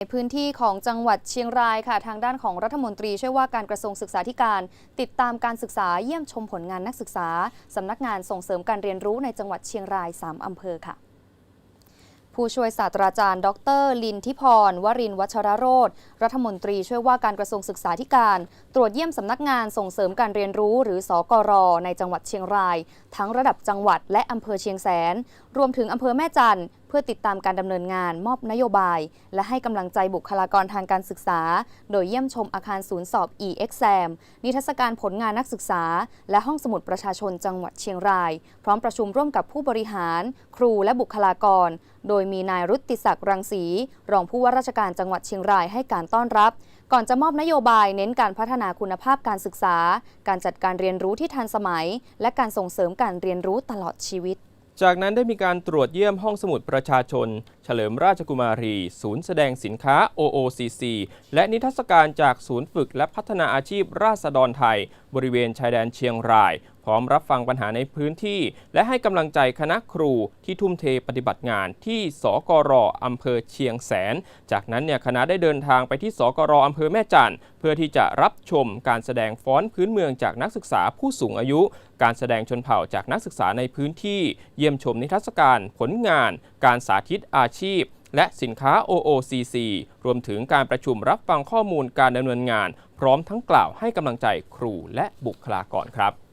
ในพื้นที่ของจังหวัดเชียงรายค่ะ ทางด้านของรัฐมนตรีช่วยว่าการกระทรวงศึกษาธิการ ติดตามการศึกษาเยี่ยมชมผลงานนักศึกษา สำนักงานส่งเสริมการเรียนรู้ในจังหวัดเชียงราย 3 อำเภอค่ะผู้ช่วยศาสตราจารย์ ดร ลินทิพร วรินวัชรโรธ รัฐมนตรีช่วยว่าการกระทรวงศึกษาธิการ ตรวจเยี่ยมสำนักงานส่งเสริมการเรียนรู้ หรือสกร ในจังหวัดเชียงราย ทั้งระดับจังหวัดและอำเภอเชียงแสน รวมถึงอำเภอแม่จันทร์เพื่อติดตามการดำเนินงานมอบนโยบาย และให้กำลังใจบุคลากรทางการศึกษา โดยเยี่ยมชมอาคารศูนย์สอบ e-exam นิทรรศการผลงานนักศึกษา และห้องสมุดประชาชนจังหวัดเชียงราย พร้อมประชุมร่วมกับผู้บริหาร ครูและบุคลากร โดยมีนายรุตติศักดิ์รังสี รองผู้ว่าราชการจังหวัดเชียงรายให้การต้อนรับก่อนจะมอบนโยบายเน้นการพัฒนาคุณภาพการศึกษา การจัดการเรียนรู้ที่ทันสมัย และการส่งเสริมการเรียนรู้ตลอดชีวิต จากนั้นได้มีการตรวจเยี่ยมห้องสมุดประชาชน เฉลิมราชกุมารี ศูนย์แสดงสินค้า OOCC และนิทรรศการจากศูนย์ฝึกและพัฒนาอาชีพราษฎรไทย บริเวณชายแดนเชียงราย พร้อมรับฟังปัญหาในพื้นที่ และให้กำลังใจคณะครูที่ทุ่มเทปฏิบัติงานที่สกรออำเภอเชียงแสน จากนั้นเนี่ยคณะได้เดินทางไปที่สกรอำเภอแม่จันทร์เพื่อที่จะรับชมการแสดงฟ้อนพื้นเมืองจากนักศึกษาผู้สูงอายุ การแสดงชนเผ่าจากนักศึกษาในพื้นที่ เยี่ยมชมนิทรรศการผลงาน การสาธิตอาชีพ และสินค้า OOCC รวมถึงการประชุมรับฟังข้อมูลการดำเนินงาน พร้อมทั้งกล่าวให้กำลังใจครูและบุคลากรครับ